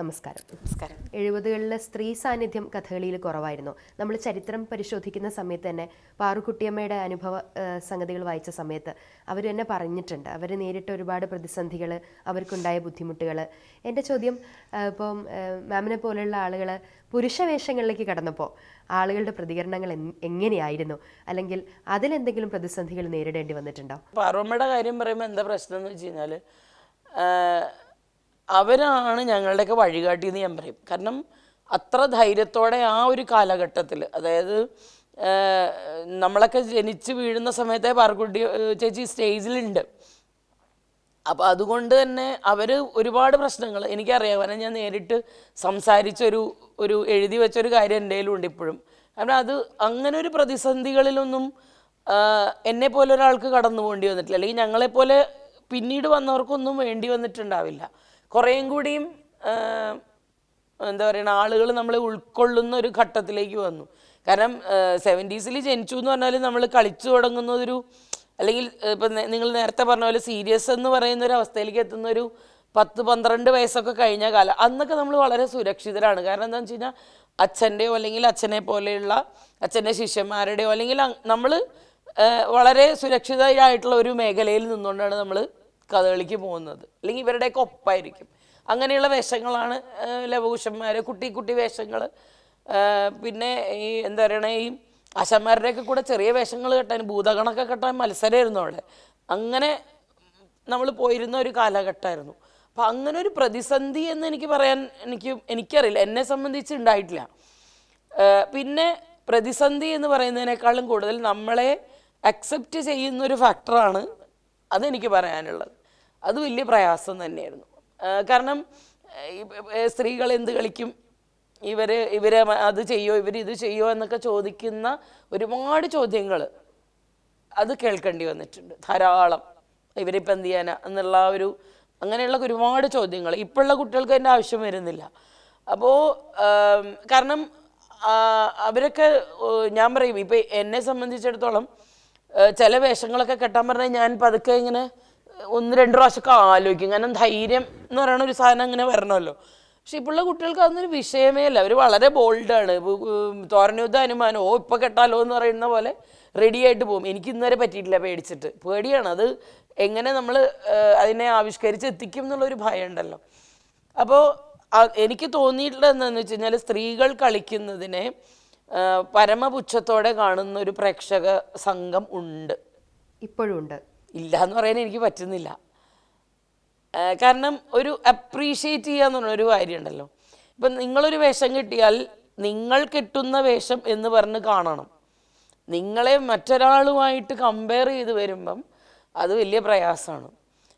നമസ്കാരം. നമസ്കാരം. എഴുപതുകളിലെ സ്ത്രീ സാന്നിധ്യം കഥകളിയിൽ കുറവായിരുന്നു. നമ്മൾ ചരിത്രം പരിശോധിക്കുന്ന സമയത്ത് തന്നെ പാറുക്കുട്ടിയമ്മയുടെ അനുഭവ സംഗതികൾ വായിച്ച സമയത്ത് അവർ തന്നെ പറഞ്ഞിട്ടുണ്ട്. അവർ നേരിട്ട ഒരുപാട് പ്രതിസന്ധികൾ അവർക്കുണ്ടായ ബുദ്ധിമുട്ടുകൾ എന്റെ ചോദ്യം ഇപ്പം മാമിനെ പോലെയുള്ള ആളുകൾ പുരുഷ വേഷങ്ങളിലേക്ക് കടന്നപ്പോൾ ആളുകളുടെ പ്രതികരണങ്ങൾ എങ്ങനെയായിരുന്നു? അല്ലെങ്കിൽ അതിലെന്തെങ്കിലും പ്രതിസന്ധികൾ നേരിടേണ്ടി വന്നിട്ടുണ്ടോ? പാർവമ്മയുടെ കാര്യം പറയുമ്പോൾ എന്താ പ്രശ്നം എന്ന് വെച്ച് കഴിഞ്ഞാൽ അവരാണ് ഞങ്ങളുടെയൊക്കെ വഴികാട്ടി എന്ന് ഞാൻ പറയും. കാരണം അത്ര ധൈര്യത്തോടെ ആ ഒരു കാലഘട്ടത്തിൽ അതായത് നമ്മളൊക്കെ ജനിച്ച് വീഴുന്ന സമയത്തെ പാർക്കുട്ടി ചേച്ചി സ്റ്റേജിലുണ്ട്. അപ്പോൾ അതുകൊണ്ട് തന്നെ അവർ ഒരുപാട് പ്രശ്നങ്ങൾ എനിക്കറിയാം കാരണം ഞാൻ നേരിട്ട് സംസാരിച്ചൊരു ഒരു എഴുതി വെച്ചൊരു കാര്യം എന്റെ ഉണ്ട് ഇപ്പോഴും. കാരണം അത് അങ്ങനെ ഒരു പ്രതിസന്ധികളിലൊന്നും എന്നെ പോലെ ഒരാൾക്ക് കടന്നു പോകേണ്ടി വന്നിട്ടില്ല. അല്ലെങ്കിൽ ഞങ്ങളെപ്പോലെ പിന്നീട് വന്നവർക്കൊന്നും വേണ്ടി വന്നിട്ടുണ്ടാവില്ല. കുറേയും കൂടിയും എന്താ പറയുക ആളുകൾ നമ്മളെ ഉൾക്കൊള്ളുന്ന ഒരു ഘട്ടത്തിലേക്ക് വന്നു. കാരണം സെവന്റീസിൽ ജനിച്ചു എന്ന് പറഞ്ഞാൽ നമ്മൾ കളിച്ചു തുടങ്ങുന്ന ഒരു അല്ലെങ്കിൽ ഇപ്പം നിങ്ങൾ നേരത്തെ പറഞ്ഞ പോലെ സീരിയസ് എന്ന് പറയുന്ന ഒരു അവസ്ഥയിലേക്ക് എത്തുന്ന ഒരു പത്ത് പന്ത്രണ്ട് വയസ്സൊക്കെ കഴിഞ്ഞ കാലം. അന്നൊക്കെ നമ്മൾ വളരെ സുരക്ഷിതരാണ്. കാരണം എന്താണെന്ന് വെച്ച് കഴിഞ്ഞാൽ അച്ഛന്റെയോ അല്ലെങ്കിൽ അച്ഛനെ പോലെയുള്ള അച്ഛന്റെ ശിഷ്യന്മാരുടെയോ അല്ലെങ്കിൽ നമ്മൾ വളരെ സുരക്ഷിതരായിട്ടുള്ള ഒരു മേഖലയിൽ നിന്നുകൊണ്ടാണ് നമ്മൾ കഥകളിക്ക് പോകുന്നത്. അല്ലെങ്കിൽ ഇവരുടെയൊക്കെ ഒപ്പായിരിക്കും. അങ്ങനെയുള്ള വേഷങ്ങളാണ് ലവകുശന്മാർ കുട്ടി കുട്ടി വേഷങ്ങൾ പിന്നെ ഈ എന്താ പറയണേ ഈ അശന്മാരുടെയൊക്കെ കൂടെ ചെറിയ വേഷങ്ങൾ കെട്ടാൻ ഭൂതഗണൊക്കെ കെട്ടാൻ മത്സരമായിരുന്നു അവിടെ. അങ്ങനെ നമ്മൾ പോയിരുന്ന ഒരു കാലഘട്ടമായിരുന്നു. അപ്പം അങ്ങനെ ഒരു പ്രതിസന്ധി എന്ന് എനിക്ക് പറയാൻ എനിക്ക് എനിക്കറിയില്ല. എന്നെ സംബന്ധിച്ച് ഉണ്ടായിട്ടില്ല. പിന്നെ പ്രതിസന്ധി എന്ന് പറയുന്നതിനേക്കാളും കൂടുതൽ നമ്മളെ അക്സെപ്റ്റ് ചെയ്യുന്ന ഒരു ഫാക്ടറാണ് അതെനിക്ക് പറയാനുള്ളത്. അത് വലിയ പ്രയാസം തന്നെയായിരുന്നു. കാരണം സ്ത്രീകൾ എന്ത് കളിക്കും? ഇവർ ഇവരെ അത് ചെയ്യോ ഇവർ ഇത് ചെയ്യോ എന്നൊക്കെ ചോദിക്കുന്ന ഒരുപാട് ചോദ്യങ്ങൾ അത് കേൾക്കേണ്ടി വന്നിട്ടുണ്ട്. ധാരാളം. ഇവരിപ്പോൾ എന്ത് ചെയ്യാനാ? എന്നുള്ള ഒരു അങ്ങനെയുള്ള ഒരുപാട് ചോദ്യങ്ങൾ ഇപ്പോഴുള്ള കുട്ടികൾക്ക് അതിന്റെ ആവശ്യം വരുന്നില്ല. അപ്പോൾ കാരണം അവരൊക്കെ ഞാൻ പറയും ഇപ്പം എന്നെ സംബന്ധിച്ചിടത്തോളം ചില വേഷങ്ങളൊക്കെ കെട്ടാൻ പറഞ്ഞാൽ ഞാൻ പതുക്കെ ഇങ്ങനെ ഒന്ന് രണ്ട് പ്രാവശ്യമൊക്കെ ആലോചിക്കും. കാരണം ധൈര്യം എന്ന് പറയുന്ന ഒരു സാധനം അങ്ങനെ വരണമല്ലോ. പക്ഷെ ഇപ്പോഴുള്ള കുട്ടികൾക്ക് അതൊന്നൊരു വിഷയമേ അല്ല. അവർ വളരെ ബോൾഡാണ് തോരനയുദ്ധ അനുമാനം ഓ ഇപ്പം കെട്ടാലോ എന്ന് പറയുന്ന പോലെ റെഡി ആയിട്ട് പോകും. എനിക്ക് ഇന്നുവരെ പറ്റിയിട്ടില്ല പേടിച്ചിട്ട്. പേടിയാണ്. അത് എങ്ങനെ നമ്മൾ അതിനെ ആവിഷ്കരിച്ച് എത്തിക്കും എന്നുള്ളൊരു ഭയം ഉണ്ടല്ലോ. അപ്പോൾ എനിക്ക് തോന്നിയിട്ടുള്ളത് എന്താണെന്ന് വെച്ച് കഴിഞ്ഞാൽ സ്ത്രീകൾ കളിക്കുന്നതിനെ പരമപുച്ഛത്തോടെ കാണുന്ന ഒരു പ്രേക്ഷക സംഘം ഉണ്ട്. ഇപ്പോഴും ഉണ്ട്. ഇല്ല എന്ന് പറയാൻ എനിക്ക് പറ്റുന്നില്ല. കാരണം ഒരു അപ്രീഷിയേറ്റ് ചെയ്യുക എന്ന് പറഞ്ഞ ഒരു കാര്യമുണ്ടല്ലോ. ഇപ്പം നിങ്ങളൊരു വേഷം കിട്ടിയാൽ നിങ്ങൾ കിട്ടുന്ന വേഷം എന്ന് പറഞ്ഞ് കാണണം. നിങ്ങളെ മറ്റൊരാളുമായിട്ട് കമ്പയർ ചെയ്ത് വരുമ്പം അത് വലിയ പ്രയാസമാണ്.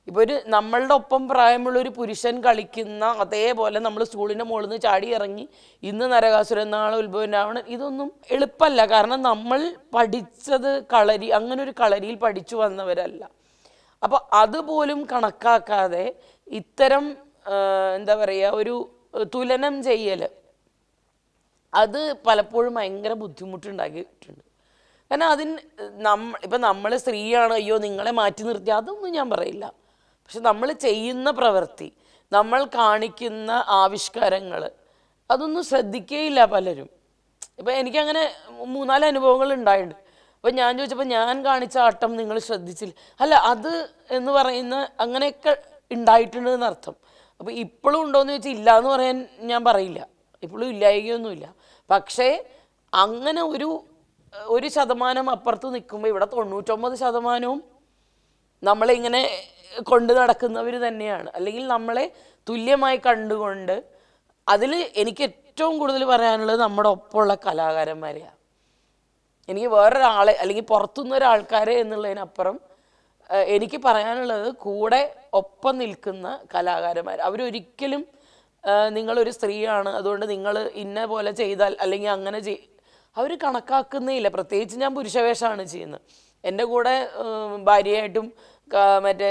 ഇപ്പോൾ ഒരു നമ്മളുടെ ഒപ്പം പ്രായമുള്ള ഒരു പുരുഷൻ കളിക്കുന്ന അതേപോലെ നമ്മൾ സ്കൂളിന്റെ മുകളിൽ നിന്ന് ചാടി ഇറങ്ങി ഇന്ന് നരകാസുരൻ നാളെ ഉത്ഭവം രാവണൻ ഇതൊന്നും എളുപ്പമല്ല. കാരണം നമ്മൾ പഠിച്ചത് കളരി അങ്ങനെ ഒരു കളരിയിൽ പഠിച്ചു വന്നവരല്ല. അപ്പോൾ അതുപോലും കണക്കാക്കാതെ ഇത്തരം എന്താ പറയുക ഒരു തുലനം ചെയ്യൽ അത് പലപ്പോഴും ഭയങ്കര ബുദ്ധിമുട്ടുണ്ടാക്കിയിട്ടുണ്ട്. കാരണം അതിന് നമ്മ ഇപ്പം നമ്മൾ സ്ത്രീയാണ് അയ്യോ നിങ്ങളെ മാറ്റി നിർത്തി അതൊന്നും ഞാൻ പറയില്ല. പക്ഷെ നമ്മൾ ചെയ്യുന്ന പ്രവൃത്തി നമ്മൾ കാണിക്കുന്ന ആവിഷ്കാരങ്ങൾ അതൊന്നും ശ്രദ്ധിക്കുകയില്ല പലരും. ഇപ്പം എനിക്കങ്ങനെ മൂന്നാൽ അനുഭവങ്ങൾ ഉണ്ടായിട്ടുണ്ട്. അപ്പം ഞാൻ ചോദിച്ചപ്പോൾ ഞാൻ കാണിച്ച ആട്ടം നിങ്ങൾ ശ്രദ്ധിച്ചില്ല. അല്ല അത് എന്ന് പറയുന്ന അങ്ങനെയൊക്കെ ഉണ്ടായിട്ടുണ്ട് എന്നർത്ഥം അപ്പോൾ ഇപ്പോഴും ഉണ്ടോയെന്ന് ചോദിച്ചാൽ ഇല്ല എന്ന് പറയാൻ ഞാൻ പറയില്ല. ഇപ്പോഴും ഇല്ലായികയൊന്നുമില്ല. പക്ഷേ അങ്ങനെ ഒരു ഒരു ശതമാനം അപ്പുറത്ത് നിൽക്കുമ്പോൾ ഇവിടെ തൊണ്ണൂറ്റൊമ്പത് ശതമാനവും നമ്മളെ ഇങ്ങനെ കൊണ്ട് നടക്കുന്നവർ തന്നെയാണ്. അല്ലെങ്കിൽ നമ്മളെ തുല്യമായി കണ്ടുകൊണ്ട് അതിൽ എനിക്ക് ഏറ്റവും കൂടുതൽ പറയാനുള്ളത് നമ്മുടെ ഒപ്പമുള്ള കലാകാരന്മാരെയാണ് എനിക്ക് വേറൊരാളെ അല്ലെങ്കിൽ പുറത്തുനിന്ന് ഒരാൾക്കാരെ എന്നുള്ളതിനപ്പുറം എനിക്ക് പറയാനുള്ളത് കൂടെ ഒപ്പം നിൽക്കുന്ന കലാകാരന്മാർ അവരൊരിക്കലും നിങ്ങളൊരു സ്ത്രീയാണ് അതുകൊണ്ട് നിങ്ങൾ ഇന്ന പോലെ ചെയ്താൽ അല്ലെങ്കിൽ അങ്ങനെ ചെയ് അവർ കണക്കാക്കുന്നേ ഇല്ല. പ്രത്യേകിച്ച് ഞാൻ പുരുഷവേഷമാണ് ചെയ്യുന്നത്. എന്റെ കൂടെ ഭാര്യയായിട്ടും മറ്റേ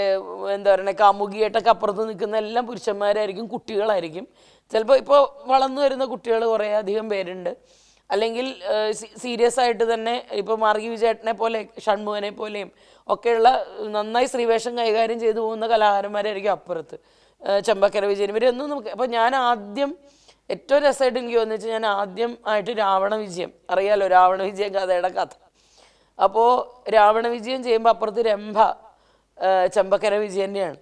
എന്താ പറയുക കാമുകിയായിട്ടൊക്കെ അപ്പുറത്ത് നിൽക്കുന്ന എല്ലാം പുരുഷന്മാരായിരിക്കും കുട്ടികളായിരിക്കും. ചിലപ്പോൾ ഇപ്പോൾ വളർന്നു വരുന്ന കുട്ടികൾ കുറേ അധികം പേരുണ്ട്. അല്ലെങ്കിൽ സീരിയസ് ആയിട്ട് തന്നെ ഇപ്പോൾ മാർഗി വിജയേട്ടനെ പോലെ ഷൺമുഖനെ പോലെയും ഒക്കെയുള്ള നന്നായി ശ്രീവേഷം കൈകാര്യം ചെയ്തു പോകുന്ന കലാകാരന്മാരായിരിക്കും അപ്പുറത്ത്. ചെമ്പക്കര വിജയൻ. ഇവരൊന്നും നമുക്ക് അപ്പോൾ ഞാൻ ആദ്യം ഏറ്റവും രസമായിട്ട് എനിക്ക് തോന്നുന്നു വെച്ചാൽ ഞാൻ ആദ്യം ആയിട്ട് രാവണ വിജയം. അറിയാലോ രാവണ വിജയം കഥയുടെ കഥ. അപ്പോൾ രാവണ വിജയം ചെയ്യുമ്പോൾ അപ്പുറത്ത് രംഭ ചമ്പക്കര വിജയന്റെയാണ്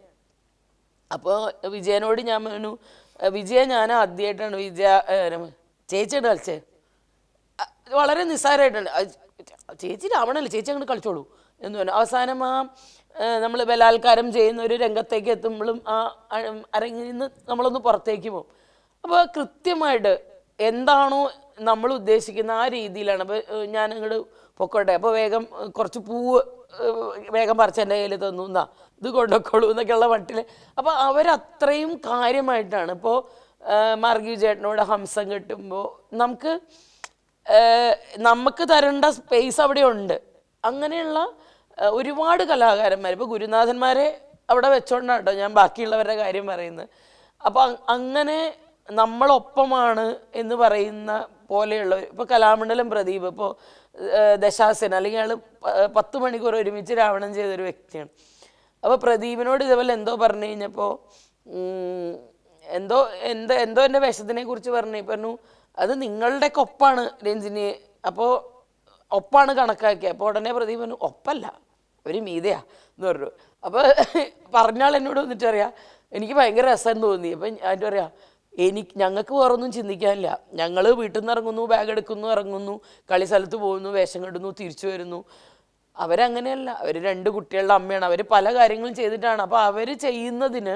അപ്പോൾ വിജയനോട് ഞാൻ പറഞ്ഞു വിജയ ഞാൻ ആദ്യമായിട്ടാണ് വിജയ ഏഹ്, ചേച്ചിയുടെ കളിച്ചേ. വളരെ നിസ്സാരമായിട്ടുണ്ട് ചേച്ചി രാവണല്ലേ ചേച്ചി അങ്ങോട്ട് കളിച്ചോളൂ എന്ന് പറഞ്ഞു. അവസാനം ആ നമ്മൾ ബലാത്കാരം ചെയ്യുന്ന ഒരു രംഗത്തേക്ക് എത്തുമ്പോഴും ആ അരങ്ങിൽ നിന്ന് നമ്മളൊന്ന് പുറത്തേക്ക് പോകും. അപ്പോൾ കൃത്യമായിട്ട് എന്താണോ നമ്മൾ ഉദ്ദേശിക്കുന്ന ആ രീതിയിലാണ്. അപ്പോൾ ഞാൻ അങ്ങോട്ട് പൊക്കോട്ടെ അപ്പോൾ വേഗം കുറച്ച് പൂവ് വേഗം പറിച്ച് എന്റെ കയ്യിൽ തന്നു എന്നാ ഇത് കൊണ്ടുവെക്കോളൂ എന്നൊക്കെയുള്ള മട്ടിൽ അപ്പോൾ അവരത്രയും കാര്യമായിട്ടാണ്. ഇപ്പോൾ മാർഗീവ് ചേട്ടനോട് ഹംസം കിട്ടുമ്പോൾ നമുക്ക് നമുക്ക് തരേണ്ട സ്പേസ് അവിടെ ഉണ്ട്. അങ്ങനെയുള്ള ഒരുപാട് കലാകാരന്മാർ ഇപ്പോൾ ഗുരുനാഥന്മാരെ അവിടെ വെച്ചോണ്ടാണ് കേട്ടോ ഞാൻ ബാക്കിയുള്ളവരുടെ കാര്യം പറയുന്നത്. അപ്പോൾ അങ്ങനെ നമ്മളൊപ്പമാണ് എന്ന് പറയുന്ന പോലെയുള്ള ഇപ്പോൾ കലാമണ്ഡലം പ്രദീപ് ഇപ്പോൾ ദശാസന അല്ലെങ്കിൽ അയാൾ പത്ത് മണിക്കൂർ ഒരുമിച്ച് രാവണം ചെയ്തൊരു വ്യക്തിയാണ്. അപ്പോൾ പ്രദീപിനോട് ഇതേപോലെ എന്തോ പറഞ്ഞു കഴിഞ്ഞപ്പോൾ എന്തോ എന്തോ എന്തോ എന്റെ വിഷത്തിനെ കുറിച്ച് പറഞ്ഞു. പറഞ്ഞു അത് നിങ്ങളുടെ ഒപ്പാണ് രഞ്ജിനി. അപ്പോൾ ഒപ്പാണ് കണക്കാക്കിയത് അപ്പോൾ ഉടനെ പ്രദീപ് പറഞ്ഞു ഒപ്പല്ല ഒരു മീതയാ എന്ന് പറഞ്ഞു. അപ്പോൾ പറഞ്ഞാൾ എന്നോട് വന്നിട്ട് എനിക്ക് ഭയങ്കര രസം തോന്നി. അപ്പം ഞാൻ പറയാ എനിക്ക് ഞങ്ങൾക്ക് വേറൊന്നും ചിന്തിക്കാനില്ല. ഞങ്ങൾ വീട്ടിൽ നിന്ന് ഇറങ്ങുന്നു ബാഗ് എടുക്കുന്നു ഇറങ്ങുന്നു കളി സ്ഥലത്ത് പോകുന്നു വേഷം കെട്ടുന്നു തിരിച്ചു വരുന്നു. അവരങ്ങനെയല്ല. അവർ രണ്ട് കുട്ടികളുടെ അമ്മയാണ്. അവർ പല കാര്യങ്ങളും ചെയ്തിട്ടാണ്. അപ്പോൾ അവർ ചെയ്യുന്നതിന്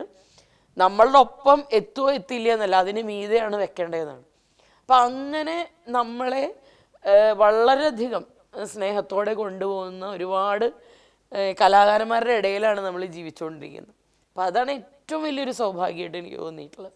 നമ്മളുടെ ഒപ്പം എത്തുമോ എത്തില്ല എന്നല്ല. അതിന് മീതെയാണ് വെക്കേണ്ടതെന്നാണ്. അപ്പം അങ്ങനെ നമ്മളെ വളരെയധികം സ്നേഹത്തോടെ കൊണ്ടുപോകുന്ന ഒരുപാട് കലാകാരന്മാരുടെ ഇടയിലാണ് നമ്മൾ ജീവിച്ചുകൊണ്ടിരിക്കുന്നത്. അപ്പം അതാണ് ഏറ്റവും വലിയൊരു സൗഭാഗ്യമായിട്ട് എനിക്ക് തോന്നിയിട്ടുള്ളത്.